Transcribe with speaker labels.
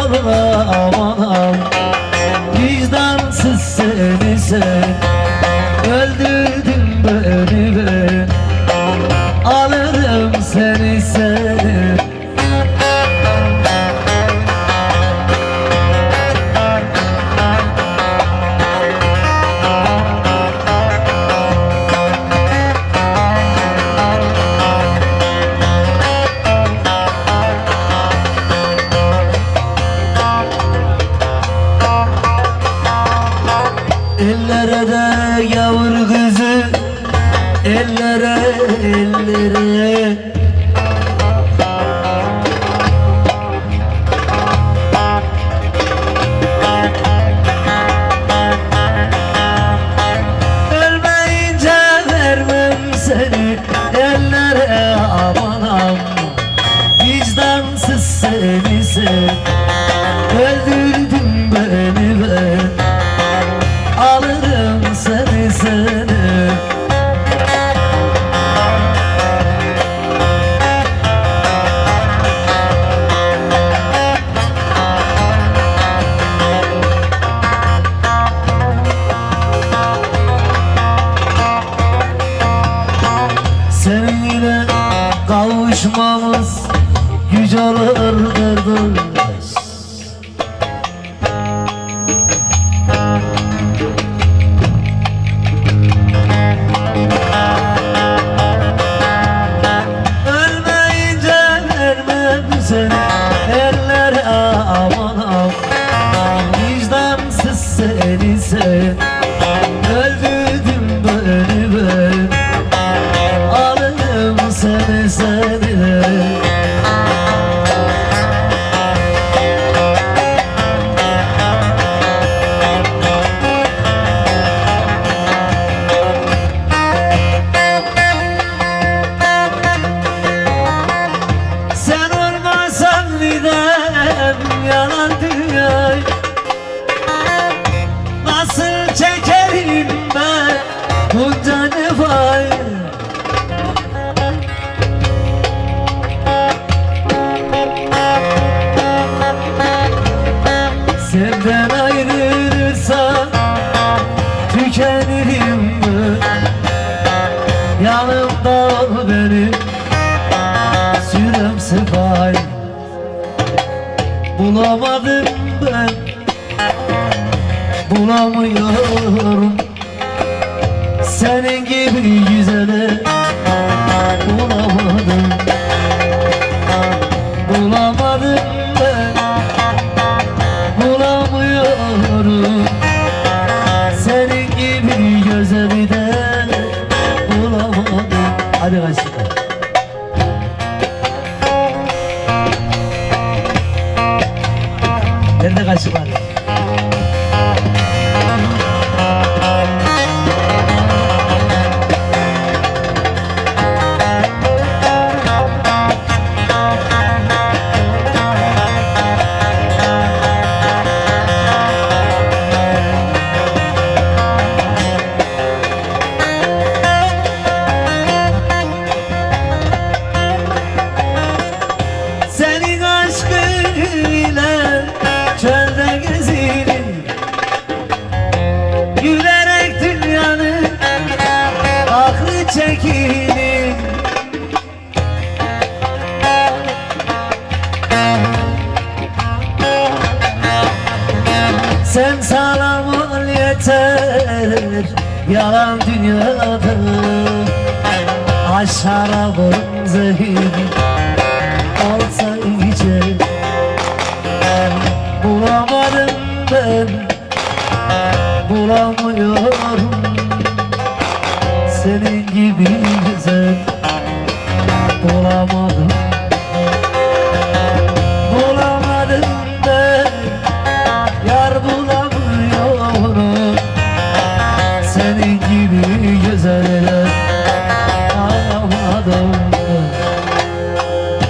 Speaker 1: Allah Ölmeyince vermem seni Ellere aman Vicdansız seni sen Öldürdün kavuşmamız Yüce olur kardeş Ölmeyince vermem seni dünya Nasıl çekerim ben bunca nefayı Senden ayrılırsam tükenirim ben. Yanımda ol benim Bulamadım ben. Bulamıyorum. Senin gibi güzeli Bulamadım. Bulamadım ben. Bulamıyorum. Senin gibi güzeli de Bulamadım. Hadi kaçtık Sen sağlam ol yeter Yalan dünyada. Aşara vurun zehir